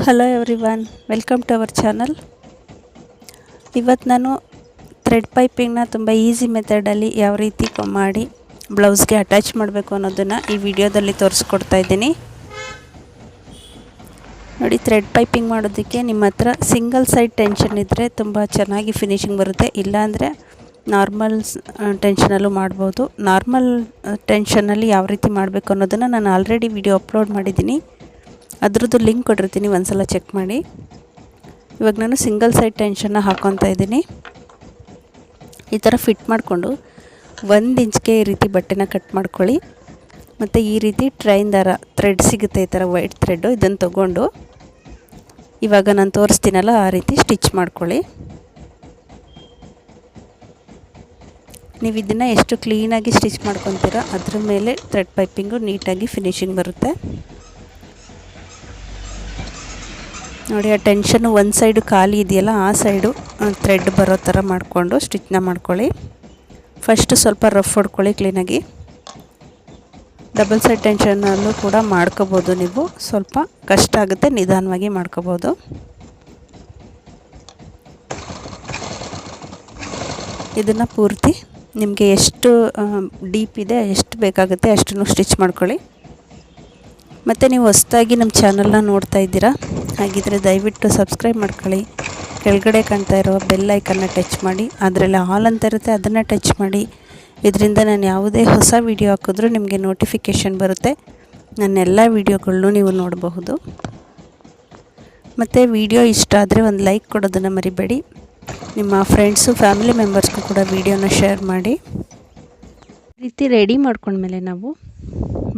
Hello everyone welcome to our channel ಇವತ್ತು ನಾನು thread ಪೈಪಿಂಗ್ನ ತುಂಬ ಈಸಿ ಮೆಥಡಲ್ಲಿ ಯಾವ ರೀತಿ ಮಾಡಿ ಬ್ಲೌಸ್ಗೆ ಅಟ್ಯಾಚ್ ಮಾಡಬೇಕು ಅನ್ನೋದನ್ನು ಈ ವಿಡಿಯೋದಲ್ಲಿ ತೋರಿಸ್ಕೊಡ್ತಾ ಇದ್ದೀನಿ. ನೋಡಿ ಥ್ರೆಡ್ ಪೈಪಿಂಗ್ ಮಾಡೋದಕ್ಕೆ ನಿಮ್ಮ ಹತ್ರ ಸಿಂಗಲ್ ಸೈಡ್ ಟೆನ್ಷನ್ ಇದ್ದರೆ ತುಂಬ ಚೆನ್ನಾಗಿ ಫಿನಿಶಿಂಗ್ ಬರುತ್ತೆ. ಇಲ್ಲಾಂದರೆ ನಾರ್ಮಲ್ ಟೆನ್ಷನಲ್ಲೂ ಮಾಡ್ಬೋದು. ನಾರ್ಮಲ್ ಟೆನ್ಷನಲ್ಲಿ ಯಾವ ರೀತಿ ಮಾಡಬೇಕು ಅನ್ನೋದನ್ನು ನಾನು ಆಲ್ರೆಡಿ ವಿಡಿಯೋ ಅಪ್ಲೋಡ್ ಮಾಡಿದ್ದೀನಿ. ಅದ್ರದ್ದು ಲಿಂಕ್ ಕೊಟ್ಟಿರ್ತೀನಿ, ಒಂದ್ಸಲ ಚೆಕ್ ಮಾಡಿ. ಇವಾಗ ನಾನು ಸಿಂಗಲ್ ಸೈಡ್ ಟೆನ್ಷನ್ನ ಹಾಕ್ಕೊತಾ ಇದ್ದೀನಿ. ಈ ಥರ ಫಿಟ್ ಮಾಡಿಕೊಂಡು ಒಂದು ಇಂಚ್ಗೆ ಈ ರೀತಿ ಬಟ್ಟೆನ ಕಟ್ ಮಾಡ್ಕೊಳ್ಳಿ. ಮತ್ತು ಈ ರೀತಿ ಟ್ರೈನ್ ದರ ಥ್ರೆಡ್ ಸಿಗುತ್ತೆ ಈ ಥರ ವೈಟ್ ಥ್ರೆಡ್ಡು ಇದನ್ನು ತೊಗೊಂಡು ಇವಾಗ ನಾನು ತೋರಿಸ್ತೀನಲ್ಲ, ಆ ರೀತಿ ಸ್ಟಿಚ್ ಮಾಡ್ಕೊಳ್ಳಿ. ನೀವು ಇದನ್ನು ಎಷ್ಟು ಕ್ಲೀನಾಗಿ ಸ್ಟಿಚ್ ಮಾಡ್ಕೊತೀರೋ, ಅದ್ರ ಮೇಲೆ ಥ್ರೆಡ್ ಪೈಪಿಂಗು ನೀಟಾಗಿ ಫಿನಿಶಿಂಗ್ ಬರುತ್ತೆ. ನೋಡಿ, ಆ ಟೆನ್ಷನ್ನು ಒಂದು ಸೈಡು ಖಾಲಿ ಇದೆಯಲ್ಲ, ಆ ಸೈಡು ಥ್ರೆಡ್ ಬರೋ ಥರ ಮಾಡಿಕೊಂಡು ಸ್ಟಿಚ್ನ ಮಾಡ್ಕೊಳ್ಳಿ. ಫಸ್ಟು ಸ್ವಲ್ಪ ರಫ್ ಹೊಡ್ಕೊಳ್ಳಿ ಕ್ಲೀನಾಗಿ ಡಬಲ್ ಸೈಡ್ ಟೆನ್ಷನಲ್ಲೂ ಕೂಡ ಮಾಡ್ಕೋಬೋದು ನೀವು. ಸ್ವಲ್ಪ ಕಷ್ಟ ಆಗುತ್ತೆ, ನಿಧಾನವಾಗಿ ಮಾಡ್ಕೋಬೋದು. ಇದನ್ನು ಪೂರ್ತಿ ನಿಮಗೆ ಎಷ್ಟು ಡೀಪ್ ಇದೆ, ಎಷ್ಟು ಬೇಕಾಗುತ್ತೆ ಅಷ್ಟನ್ನು ಸ್ಟಿಚ್ ಮಾಡ್ಕೊಳ್ಳಿ. ಮತ್ತು ನೀವು ಹೊಸ್ದಾಗಿ ನಮ್ಮ ಚಾನಲ್ನ ನೋಡ್ತಾ ಇದ್ದೀರಾ? ಹಾಗಿದ್ರೆ ದಯವಿಟ್ಟು ಸಬ್ಸ್ಕ್ರೈಬ್ ಮಾಡ್ಕೊಳ್ಳಿ. ಕೆಳಗಡೆ ಕಾಣ್ತಾ ಇರೋ ಬೆಲ್ ಐಕನ್ನ ಟಚ್ ಮಾಡಿ. ಅದರಲ್ಲಿ ಹಾಲ್ ಅಂತ ಇರುತ್ತೆ, ಅದನ್ನು ಟಚ್ ಮಾಡಿ. ಇದರಿಂದ ನಾನು ಯಾವುದೇ ಹೊಸ ವೀಡಿಯೋ ಹಾಕಿದ್ರೂ ನಿಮಗೆ ನೋಟಿಫಿಕೇಷನ್ ಬರುತ್ತೆ. ನನ್ನ ಎಲ್ಲ ವೀಡಿಯೋಗಳನ್ನೂ ನೀವು ನೋಡಬಹುದು. ಮತ್ತು ವಿಡಿಯೋ ಇಷ್ಟ ಆದರೆ ಒಂದು ಲೈಕ್ ಕೊಡೋದನ್ನು ಮರಿಬೇಡಿ. ನಿಮ್ಮ ಫ್ರೆಂಡ್ಸು ಫ್ಯಾಮಿಲಿ ಮೆಂಬರ್ಸ್ಗೂ ಕೂಡ ವಿಡಿಯೋನ ಶೇರ್ ಮಾಡಿ. ಈ ರೀತಿ ರೆಡಿ ಮಾಡ್ಕೊಂಡ್ಮೇಲೆ ನಾವು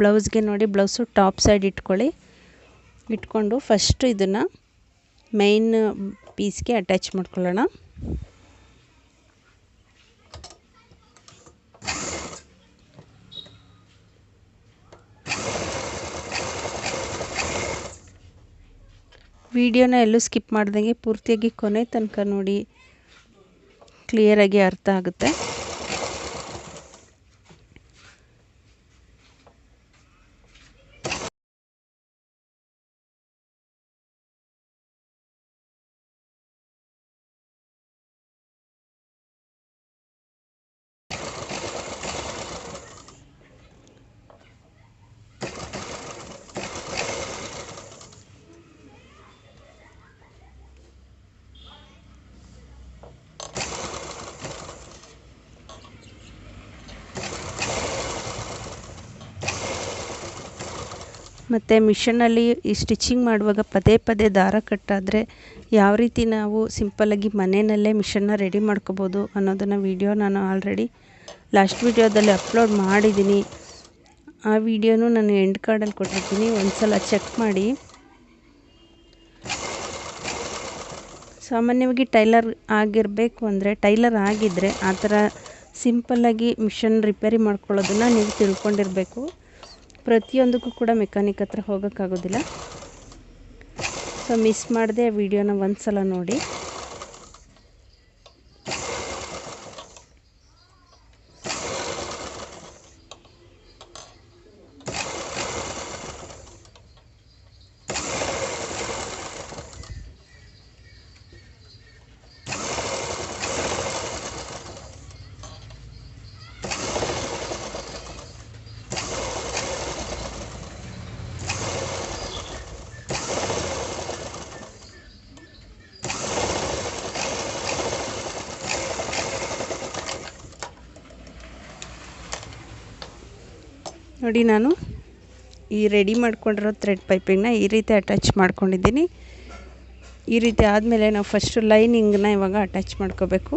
ಬ್ಲೌಸ್ಗೆ ನೋಡಿ ಬ್ಲೌಸು ಟಾಪ್ ಸೈಡ್ ಇಟ್ಕೊಳ್ಳಿ. ಇಟ್ಕೊಂಡು ಫಸ್ಟು ಇದನ್ನು ಮೈನ್ ಪೀಸ್ಗೆ ಅಟ್ಯಾಚ್ ಮಾಡ್ಕೊಳ್ಳೋಣ. ವಿಡಿಯೋನ ಎಲ್ಲೂ ಸ್ಕಿಪ್ ಮಾಡ್ದಂಗೆ ಪೂರ್ತಿಯಾಗಿ ಕೊನೆ ತನಕ ನೋಡಿ ಕ್ಲಿಯರಾಗಿ ಅರ್ಥ ಆಗುತ್ತೆ. ಮತ್ತು ಮಿಷನಲ್ಲಿ ಈ ಸ್ಟಿಚಿಂಗ್ ಮಾಡುವಾಗ ಪದೇ ಪದೇ ದಾರ ಕಟ್ಟಾದರೆ ಯಾವ ರೀತಿ ನಾವು ಸಿಂಪಲ್ಲಾಗಿ ಮನೆಯಲ್ಲೇ ಮಿಷನ್ನ ರೆಡಿ ಮಾಡ್ಕೋಬೋದು ಅನ್ನೋದನ್ನು ವಿಡಿಯೋ ನಾನು ಆಲ್ರೆಡಿ ಲಾಸ್ಟ್ ವಿಡಿಯೋದಲ್ಲಿ ಅಪ್ಲೋಡ್ ಮಾಡಿದ್ದೀನಿ. ಆ ವಿಡಿಯೋನು ನಾನು ಎಂಡ್ ಕಾರ್ಡಲ್ಲಿ ಕೊಟ್ಟಿರ್ತೀನಿ. ಒಂದು ಸಲ ಚೆಕ್ ಮಾಡಿ. ಸಾಮಾನ್ಯವಾಗಿ ಟೈಲರ್ ಆಗಿರಬೇಕು ಅಂದರೆ ಟೈಲರ್ ಆಗಿದ್ದರೆ ಆ ಥರ ಸಿಂಪಲ್ಲಾಗಿ ಮಿಷನ್ ರಿಪೇರಿ ಮಾಡ್ಕೊಳ್ಳೋದನ್ನು ನೀವು ತಿಳ್ಕೊಂಡಿರಬೇಕು. ಪ್ರತಿಯೊಂದಕ್ಕೂ ಕೂಡ ಮೆಕ್ಯಾನಿಕ್ ಹತ್ರ ಹೋಗೋಕ್ಕಾಗೋದಿಲ್ಲ. ಸೊ ಮಿಸ್ ಮಾಡದೆ ವಿಡಿಯೋನ ಒಂದು ಸಲ ನೋಡಿ. ನೋಡಿ ನಾನು ಈ ರೆಡಿ ಮಾಡ್ಕೊಂಡಿರೋ ಥ್ರೆಡ್ ಪೈಪಿಂಗ್ನ ಈ ರೀತಿ ಅಟ್ಯಾಚ್ ಮಾಡ್ಕೊಂಡಿದ್ದೀನಿ. ಈ ರೀತಿ ಆದಮೇಲೆ ನಾವು ಫಸ್ಟು ಲೈನಿಂಗ್ನ ಇವಾಗ ಅಟ್ಯಾಚ್ ಮಾಡ್ಕೋಬೇಕು.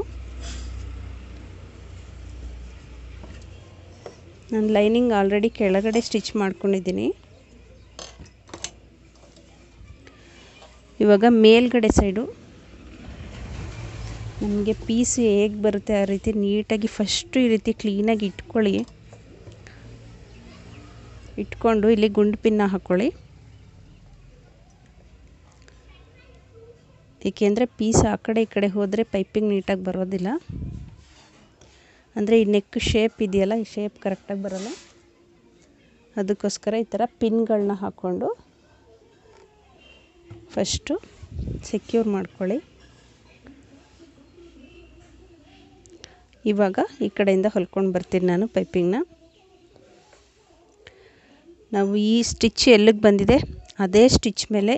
ನಾನು ಲೈನಿಂಗ್ ಆಲ್ರೆಡಿ ಕೆಳಗಡೆ ಸ್ಟಿಚ್ ಮಾಡ್ಕೊಂಡಿದ್ದೀನಿ. ಇವಾಗ ಮೇಲ್ಗಡೆ ಸೈಡು ನಮಗೆ ಪೀಸ್ ಹೇಗೆ ಬರುತ್ತೆ ಆ ರೀತಿ ನೀಟಾಗಿ ಫಸ್ಟು ಈ ರೀತಿ ಕ್ಲೀನಾಗಿ ಇಟ್ಕೊಳ್ಳಿ. ಇಟ್ಕೊಂಡು ಇಲ್ಲಿ ಗುಂಡು ಪಿನ್ನ ಹಾಕ್ಕೊಳ್ಳಿ ಏಕೆಂದರೆ ಪೀಸ್ ಆ ಕಡೆ ಈ ಕಡೆ ಹೋದರೆ ಪೈಪಿಂಗ್ ನೀಟಾಗಿ ಬರೋದಿಲ್ಲ. ಅಂದರೆ ಈ ನೆಕ್ ಶೇಪ್ ಇದೆಯಲ್ಲ, ಈ ಶೇಪ್ ಕರೆಕ್ಟಾಗಿ ಬರೋಲ್ಲ. ಅದಕ್ಕೋಸ್ಕರ ಈ ಥರ ಪಿನ್ಗಳನ್ನ ಹಾಕ್ಕೊಂಡು ಫಸ್ಟು ಸೆಕ್ಯೂರ್ ಮಾಡ್ಕೊಳ್ಳಿ. ಇವಾಗ ಈ ಕಡೆಯಿಂದ ಹೊಲ್ಕೊಂಡು ಬರ್ತೀನಿ ನಾನು ಪೈಪಿಂಗ್ನ. ನಾವು ಈ ಸ್ಟಿಚ್ ಎಲ್ಲಿಗೆ ಬಂದಿದೆ, ಅದೇ ಸ್ಟಿಚ್ ಮೇಲೆ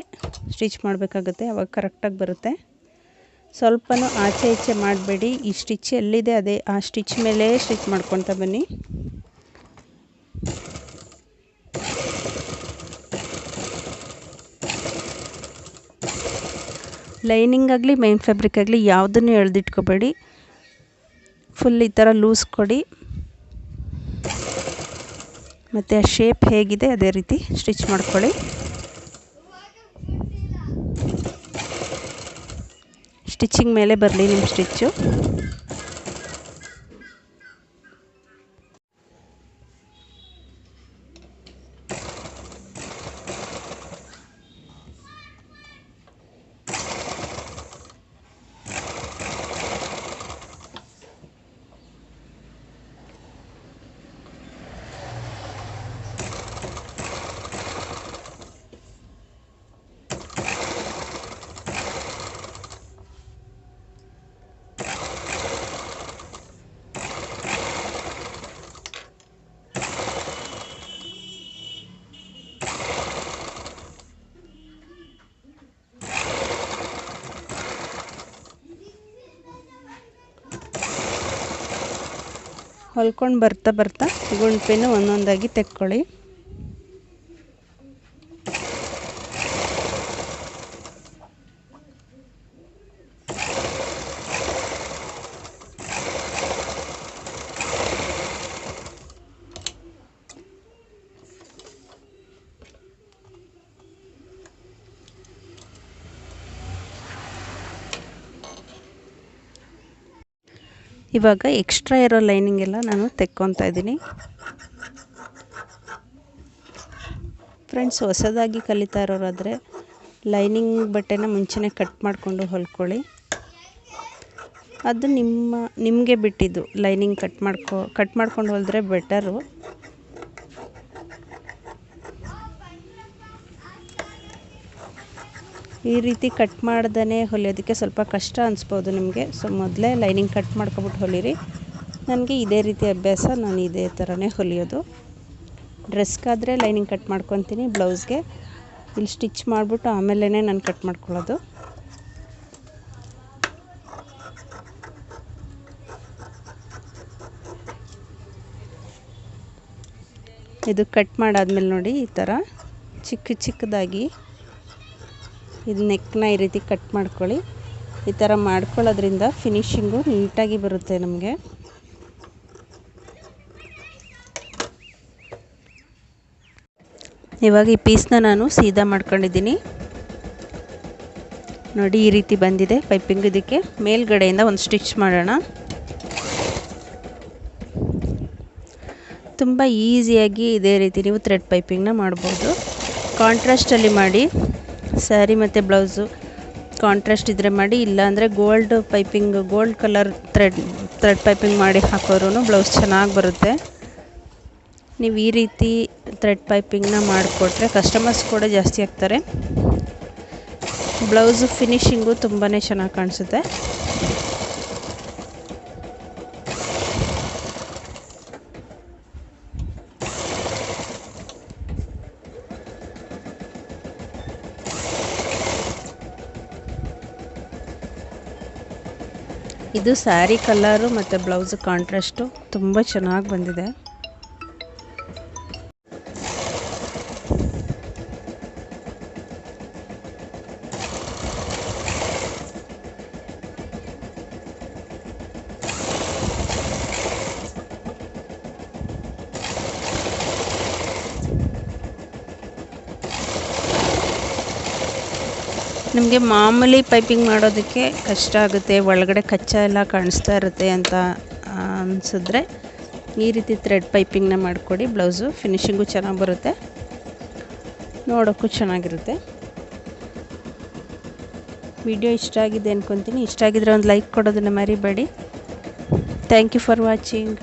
ಸ್ಟಿಚ್ ಮಾಡಬೇಕಾಗುತ್ತೆ, ಅವಾಗ ಕರೆಕ್ಟಾಗಿ ಬರುತ್ತೆ. ಸ್ವಲ್ಪನೂ ಆಚೆ ಈಚೆ ಮಾಡಬೇಡಿ, ಈ ಸ್ಟಿಚ್ ಎಲ್ಲಿದೆ ಅದೇ, ಆ ಸ್ಟಿಚ್ ಮೇಲೆ ಸ್ಟಿಚ್ ಮಾಡ್ಕೊತಾ ಬನ್ನಿ. ಲೈನಿಂಗ್ ಆಗಲಿ, ಮೇನ್ ಫ್ಯಾಬ್ರಿಕ್ ಆಗಲಿ, ಯಾವುದನ್ನು ಎಳೆದಿಟ್ಕೋಬೇಡಿ, ಫುಲ್ ಈ ಥರ ಲೂಸ್ ಕೊಡಿ. ಮತ್ತು ಆ ಶೇಪ್ ಹೇಗಿದೆ ಅದೇ ರೀತಿ ಸ್ಟಿಚ್ ಮಾಡ್ಕೊಳ್ಳಿ. ಸ್ಟಿಚಿಂಗ್ ಮೇಲೆ ಬರಲಿ ನಿಮ್ಮ ಸ್ಟಿಚ್ಚು ಹೊಲ್ಕೊಂಡು ಬರ್ತಾ ಬರ್ತಾ ಗುಂಡ್ಪೆನು ಒಂದೊಂದಾಗಿ ತೆಕ್ಕೊಳ್ಳಿ. ಇವಾಗ ಎಕ್ಸ್ಟ್ರಾ ಇರೋ ಲೈನಿಂಗ್ ಎಲ್ಲ ನಾನು ತೆಕ್ಕೊತಾ ಇದ್ದೀನಿ. ಫ್ರೆಂಡ್ಸ್ ಹೊಸದಾಗಿ ಕಲಿತಾ ಇರೋರಾದರೆ ಲೈನಿಂಗ್ ಬಟ್ಟೆನ ಮುಂಚೆನೇ ಕಟ್ ಮಾಡಿಕೊಂಡು ಹೊಲ್ಕೊಳ್ಳಿ. ಅದು ನಿಮ್ಮ, ನಿಮಗೆ ಬಿಟ್ಟಿದ್ದು ಲೈನಿಂಗ್ ಕಟ್ ಮಾಡ್ಕೊ ಕಟ್ ಮಾಡ್ಕೊಂಡು ಹೊಲಿದ್ರೆ ಬೆಟರು ಈ ರೀತಿ ಕಟ್ ಮಾಡ್ದೇ ಹೊಲಿಯೋದಕ್ಕೆ ಸ್ವಲ್ಪ ಕಷ್ಟ ಅನಿಸ್ಬೋದು ನಿಮಗೆ. ಸೊ ಮೊದಲೇ ಲೈನಿಂಗ್ ಕಟ್ ಮಾಡ್ಕೊಬಿಟ್ಟು ಹೊಲಿರಿ. ನನಗೆ ಇದೇ ರೀತಿ ಅಭ್ಯಾಸ, ನಾನು ಇದೇ ಥರನೇ ಹೊಲಿಯೋದು. ಡ್ರೆಸ್ಗಾದರೆ ಲೈನಿಂಗ್ ಕಟ್ ಮಾಡ್ಕೊತೀನಿ, ಬ್ಲೌಸ್ಗೆ. ಇಲ್ಲಿ ಸ್ಟಿಚ್ ಮಾಡಿಬಿಟ್ಟು ಆಮೇಲೆ ನಾನು ಕಟ್ ಮಾಡ್ಕೊಳ್ಳೋದು. ಇದು ಕಟ್ ಮಾಡಾದ್ಮೇಲೆ ನೋಡಿ ಈ ಥರ ಚಿಕ್ಕ ಚಿಕ್ಕದಾಗಿ ಇದು ನೆಕ್ನ ಈ ರೀತಿ ಕಟ್ ಮಾಡ್ಕೊಳ್ಳಿ. ಈ ಥರ ಮಾಡ್ಕೊಳ್ಳೋದ್ರಿಂದ ಫಿನಿಶಿಂಗು ನೀಟಾಗಿ ಬರುತ್ತೆ ನಮಗೆ. ಇವಾಗ ಈ ಪೀಸ್ನ ನಾನು ಸೀದಾ ಮಾಡ್ಕೊಂಡಿದ್ದೀನಿ. ನೋಡಿ, ಈ ರೀತಿ ಬಂದಿದೆ ಪೈಪಿಂಗ್ ಇದಕ್ಕೆ. ಮೇಲ್ಗಡೆಯಿಂದ ಒಂದು ಸ್ಟಿಚ್ ಮಾಡೋಣ. ತುಂಬ ಈಸಿಯಾಗಿ ಇದೇ ರೀತಿ ನೀವು ಥ್ರೆಡ್ ಪೈಪಿಂಗ್ನ ಮಾಡ್ಬೋದು. ಕಾಂಟ್ರಾಸ್ಟಲ್ಲಿ ಮಾಡಿ. ಸ್ಯಾರಿ ಮತ್ತು ಬ್ಲೌಸು ಕಾಂಟ್ರಾಸ್ಟ್ ಇದ್ದರೆ ಮಾಡಿ, ಇಲ್ಲಾಂದರೆ gold piping gold colour thread thread piping ಮಾಡಿ ಹಾಕೋರು ಬ್ಲೌಸ್ ಚೆನ್ನಾಗಿ ಬರುತ್ತೆ. ನೀವು ಈ ರೀತಿ ಥ್ರೆಡ್ ಪೈಪಿಂಗ್ನ ಮಾಡಿಕೊಟ್ರೆ ಕಸ್ಟಮರ್ಸ್ ಕೂಡ ಜಾಸ್ತಿ ಆಗ್ತಾರೆ. ಬ್ಲೌಸು ಫಿನಿಶಿಂಗು ತುಂಬಾ ಚೆನ್ನಾಗಿ ಕಾಣಿಸುತ್ತೆ. ಇದು ಸ್ಯಾರಿ ಕಲರು ಮತ್ತು ಬ್ಲೌಸ್ ಕಾಂಟ್ರಾಸ್ಟು ತುಂಬ ಚೆನ್ನಾಗಿ ಬಂದಿದೆ. ನಿಮಗೆ ಮಾಮೂಲಿ ಪೈಪಿಂಗ್ ಮಾಡೋದಕ್ಕೆ ಕಷ್ಟ ಆಗುತ್ತೆ, ಒಳಗಡೆ ಕಚ್ಚಾ ಎಲ್ಲ ಕಾಣಿಸ್ತಾ ಇರುತ್ತೆ ಅಂತ ಅನಿಸಿದ್ರೆ ಈ ರೀತಿ ಥ್ರೆಡ್ ಪೈಪಿಂಗ್ನ ಮಾಡಿಕೊಡಿ ಬ್ಲೌಸು ಫಿನಿಶಿಂಗು ಚೆನ್ನಾಗಿ ಬರುತ್ತೆ. ನೋಡೋಕ್ಕೂ ಚೆನ್ನಾಗಿರುತ್ತೆ. ವಿಡಿಯೋ ಇಷ್ಟ ಆಗಿದೆ ಅಂದ್ಕೊತೀನಿ ಇಷ್ಟ ಆಗಿದ್ರೆ ಒಂದು ಲೈಕ್ ಕೊಡೋದನ್ನು ಮರಿಬೇಡಿ. Thank you for watching